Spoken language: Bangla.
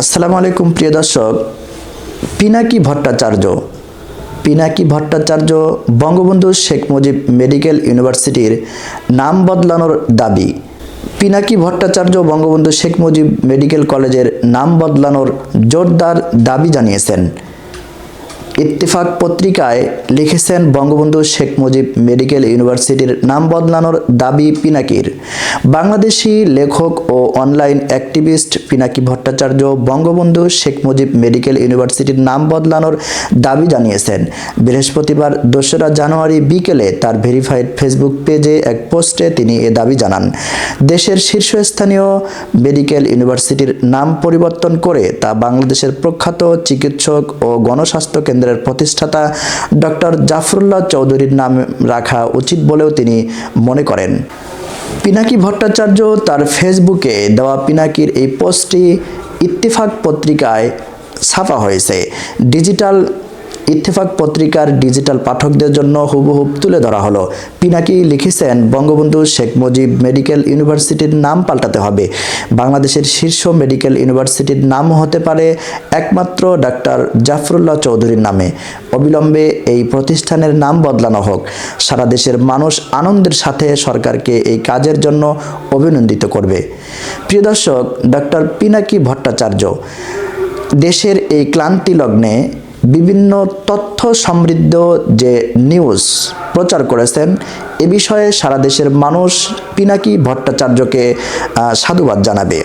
আসসালামু আলাইকুম প্রিয় দর্শক, পিনাকি ভট্টাচার্য পিনাকি ভট্টাচার্য বঙ্গবন্ধু শেখ মুজিব মেডিকেল ইউনিভার্সিটির নাম বদলানোর দাবি। পিনাকি ভট্টাচার্য বঙ্গবন্ধু শেখ মুজিব মেডিকেল কলেজের নাম বদলানোর জোরদার দাবি জানিয়েছেন। ইত্তেফাক পত্রিকায় লিখেছেন বঙ্গবন্ধু শেখ মুজিব মেডিকেল ইউনিভার্সিটির নাম বদলানোর দাবি পিনাকির। বাংলাদেশি লেখক ও online activist Pinaki Bhattacharya Bangabandhu Sheikh Mujib medical ইউনিভার্সিটির নাম বদলানোর দাবি জানিয়েছেন। বৃহস্পতিবার দোসরা জানুয়ারি বিকেলে তার ভেরিফাইড ফেসবুক পেজে এক পোস্টে তিনি এ দাবি জানান, দেশের শীর্ষস্থানীয় মেডিকেল ইউনিভার্সিটির নাম পরিবর্তন করে তা বাংলাদেশের প্রখ্যাত চিকিৎসক ও গণস্বাস্থ্য কেন্দ্রের প্রতিষ্ঠাতা ডক্টর জাফরুল্লাহ চৌধুরীর নাম রাখা উচিত বলেও তিনি মনে করেন। পিনাকি ভট্টাচার্য তার ফেসবুকে দেওয়া পিনাকির এই পোস্টটি ইত্তেফাক পত্রিকায় ছাপা হয়েছে। ডিজিটাল ইত্তেফাক পত্রিকার ডিজিটাল পাঠকদের জন্য হুবহুব তুলে ধরা হলো। পিনাকি লিখেছেন, বঙ্গবন্ধু শেখ মুজিব মেডিকেল ইউনিভার্সিটির নাম পাল্টাতে হবে। বাংলাদেশের শীর্ষ মেডিকেল ইউনিভার্সিটির নাম হতে পারে একমাত্র ডাক্তার জাফরুল্লাহ চৌধুরীর নামে। অবিলম্বে এই প্রতিষ্ঠানের নাম বদলানো হোক। সারা দেশের মানুষ আনন্দের সাথে সরকারকে এই কাজের জন্য অভিনন্দিত করবে। প্রিয় দর্শক ডক্টর পিনাকি ভট্টাচার্য, দেশের এই ক্লান্তি লগ্নে বিভিন্ন তথ্য সমৃদ্ধ যে নিউজ প্রচার করেছেন, এ বিষয়ে সারা দেশের মানুষ পিনাকি ভট্টাচার্যকে সাধুবাদ জানাবে।